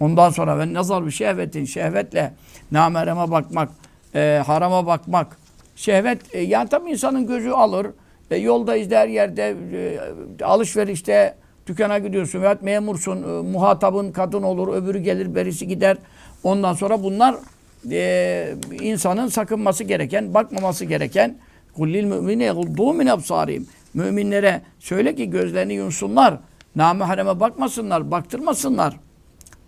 Ondan sonra ve nazar bir şehvetin şehvetle namereme bakmak, e, harama bakmak. Şehvet e, yani tabii insanın gözü alır. E, yolda işte her yerde e, alışverişte dükkana gidiyorsun veyahut memursun. E, muhatabın kadın olur, öbürü gelir, berisi gider. Ondan sonra bunlar e, insanın sakınması gereken, bakmaması gereken kullil mümine yaguddu min absarihim. Müminlere söyle ki gözlerini yumsunlar. Namahreme bakmasınlar, baktırmasınlar.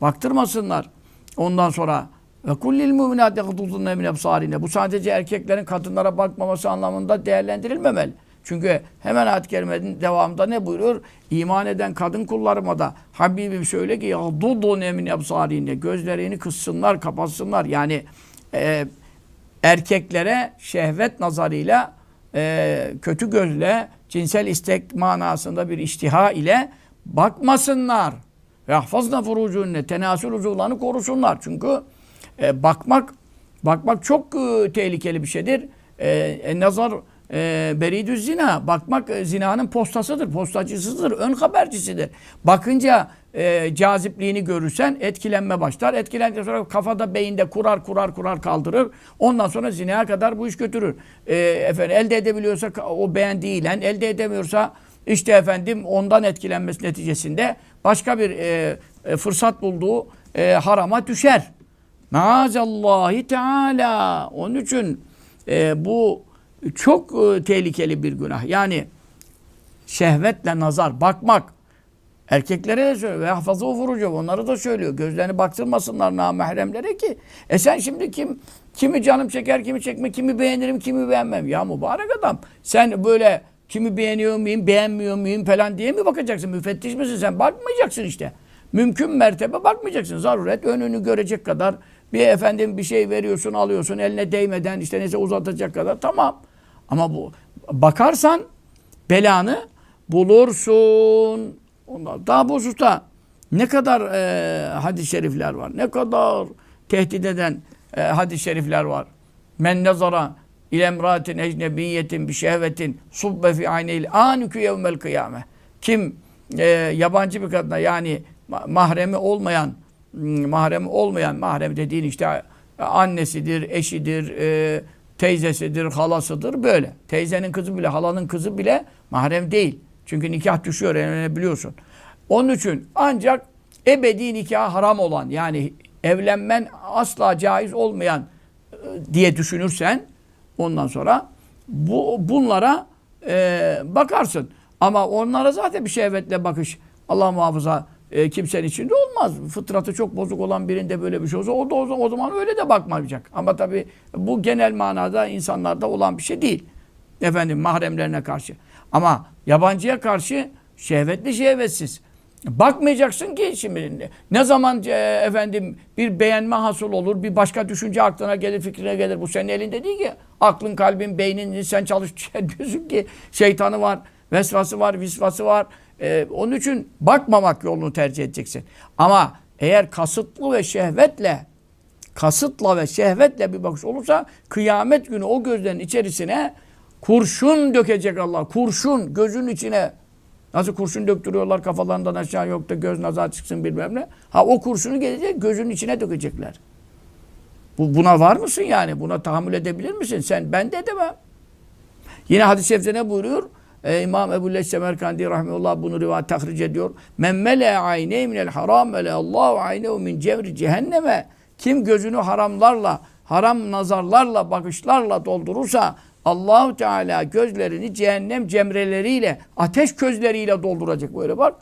Baktırmasınlar. Ondan sonra ve kullil mu'minat yaghdudunne min absarine. Bu sadece erkeklerin kadınlara bakmaması anlamında değerlendirilmemeli. Çünkü hemen ayet-i devamında ne buyuruyor? İman eden kadın kullarıma da Habibim söyle ki yaghdudunne min absarine. Gözlerini kıssınlar, kapatsınlar. Yani e, erkeklere şehvet nazarıyla e, kötü gözle cinsel istek manasında bir iştiha ile bakmasınlar. Yahfazna furucunne tenasül uzuvlarını korusunlar. Çünkü e, bakmak bakmak çok e, tehlikeli bir şeydir. E, e, nazar e, beridüz zina. Bakmak e, zinanın postasıdır, postacısıdır, ön habercisidir. Bakınca e, cazipliğini görürsen etkilenme başlar. Etkilendikten sonra kafada, beyinde kurar, kurar, kurar kaldırır. Ondan sonra zinaya kadar bu iş götürür. E, efendim elde edebiliyorsa o beğendiğiyle, elde edemiyorsa işte efendim ondan etkilenmesi neticesinde başka bir e, e, fırsat bulduğu e, harama düşer. Maazallahi Teala. Onun için e, bu çok e, tehlikeli bir günah. Yani şehvetle nazar, bakmak. Erkeklere de söylüyor. Ve hafazı vurucu. Onları da söylüyor. Gözlerini baktırmasınlar namahremlere ki. E sen şimdi kim kimi canım çeker, kimi çekme, kimi beğenirim, kimi beğenmem. Ya mübarek adam. Sen böyle kimi beğeniyor muyum, beğenmiyor muyum falan diye mi bakacaksın? Müfettiş misin sen? Bakmayacaksın işte. Mümkün mertebe bakmayacaksın. Zaruret önünü görecek kadar bir efendim bir şey veriyorsun, alıyorsun eline değmeden işte neyse uzatacak kadar tamam. Ama bu bakarsan belanı bulursun. Ondan daha bu hususta ne kadar e, hadis-i şerifler var. Ne kadar tehdit eden e, hadis-i şerifler var. Men nazara ile emratin ecnebiyetin bi şehvetin subbe fi ayneyl anükü yevmel kıyame. Kim e, yabancı bir kadına yani ma- mahremi olmayan mahremi olmayan mahrem dediğin işte annesidir, eşidir, e, teyzesidir, halasıdır böyle. Teyzenin kızı bile, halanın kızı bile mahrem değil. Çünkü nikah düşüyor evlenebiliyorsun. Onun için ancak ebedi nikah haram olan yani evlenmen asla caiz olmayan e, diye düşünürsen ondan sonra bu bunlara e, bakarsın. Ama onlara zaten bir şehvetle bakış Allah muhafaza e, kimsenin içinde olmaz. Fıtratı çok bozuk olan birinde böyle bir şey olsa o da o zaman, o zaman öyle de bakmayacak. Ama tabii bu genel manada insanlarda olan bir şey değil. Efendim mahremlerine karşı. Ama yabancıya karşı şehvetli şehvetsiz. Bakmayacaksın ki şimdi ne zaman e, efendim bir beğenme hasıl olur, bir başka düşünce aklına gelir, fikrine gelir. Bu senin elinde değil ki. Aklın, kalbin, beynin sen çalışıyorsun ki şeytanı var, vesvası var, visvası var. Ee, onun için bakmamak yolunu tercih edeceksin. Ama eğer kasıtlı ve şehvetle kasıtla ve şehvetle bir bakış olursa kıyamet günü o gözlerin içerisine kurşun dökecek Allah. Kurşun gözün içine. Nasıl kurşun döktürüyorlar kafalarından aşağı yok da göz nazar çıksın bilmem ne. Ha o kurşunu gelecek gözün içine dökecekler. Bu, buna var mısın yani? Buna tahammül edebilir misin? Sen ben de edemem. Yine hadis-i şerifte ne buyuruyor? Ee, İmam Ebu Leys Semerkandi rahmetullah bunu rivayet tahric ediyor. Men mele ayney minel haram mele Allahu aynehu min cevri cehenneme. Kim gözünü haramlarla, haram nazarlarla, bakışlarla doldurursa Allahu Teala gözlerini cehennem cemreleriyle, ateş közleriyle dolduracak. Böyle bak.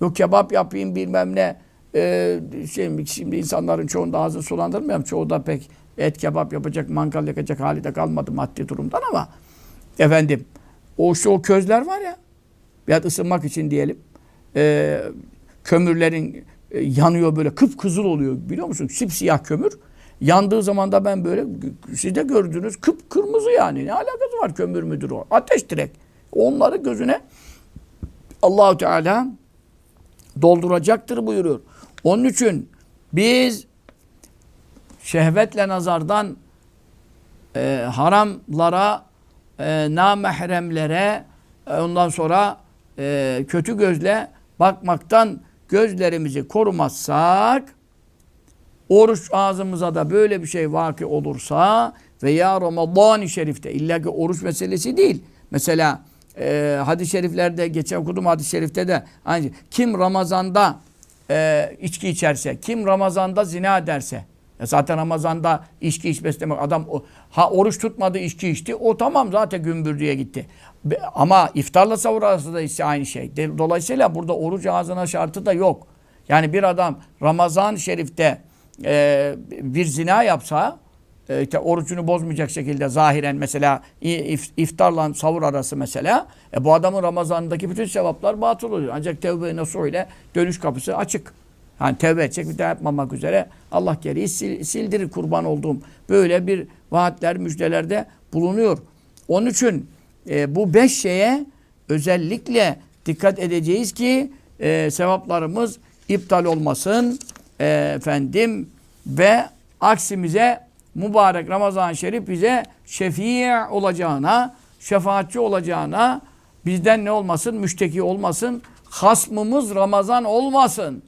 Yok kebap yapayım bilmem ne. Ee, şey, şimdi insanların çoğunda ağzını sulandırmıyorum. Çoğu da pek et kebap yapacak, mangal yakacak hali de kalmadı maddi durumdan ama efendim o işte o közler var ya ya ısınmak için diyelim e, kömürlerin e, yanıyor böyle kıpkızıl oluyor biliyor musun? Sipsiyah kömür. Yandığı zaman da ben böyle siz de gördünüz kıpkırmızı yani. Ne alakası var kömür müdür o? Ateş direkt. Onları gözüne Allahu Teala dolduracaktır buyuruyor. Onun için biz şehvetle nazardan e, haramlara, e, namahremlere, e, ondan sonra e, kötü gözle bakmaktan gözlerimizi korumazsak Oruç ağzımıza da böyle bir şey vaki olursa veya Ramazan-ı Şerif'te illa ki oruç meselesi değil. Mesela e, hadis-i şeriflerde geçen okudum hadis-i şerifte de aynı kim Ramazan'da e, içki içerse, kim Ramazan'da zina ederse ya zaten Ramazan'da içki içmesi demek adam ha oruç tutmadı içki içti o tamam zaten gümbürdüye gitti. Ama iftarla sahur arasında ise aynı şey. Dolayısıyla burada oruç ağzına şartı da yok. Yani bir adam Ramazan-ı Şerif'te e, bir zina yapsa e, orucunu bozmayacak şekilde zahiren mesela if- iftarla savur arası mesela e, bu adamın Ramazan'daki bütün sevaplar batıl oluyor. Ancak tevbe nasuh ile dönüş kapısı açık. Yani tevbe edecek bir daha yapmamak üzere Allah geriyi sil- sildirir kurban olduğum. Böyle bir vaatler, müjdelerde bulunuyor. Onun için e, bu beş şeye özellikle dikkat edeceğiz ki e, sevaplarımız iptal olmasın efendim ve aksimize mübarek Ramazan-ı Şerif bize şefii olacağına, şefaatçi olacağına bizden ne olmasın? Müşteki olmasın. Hasmımız Ramazan olmasın.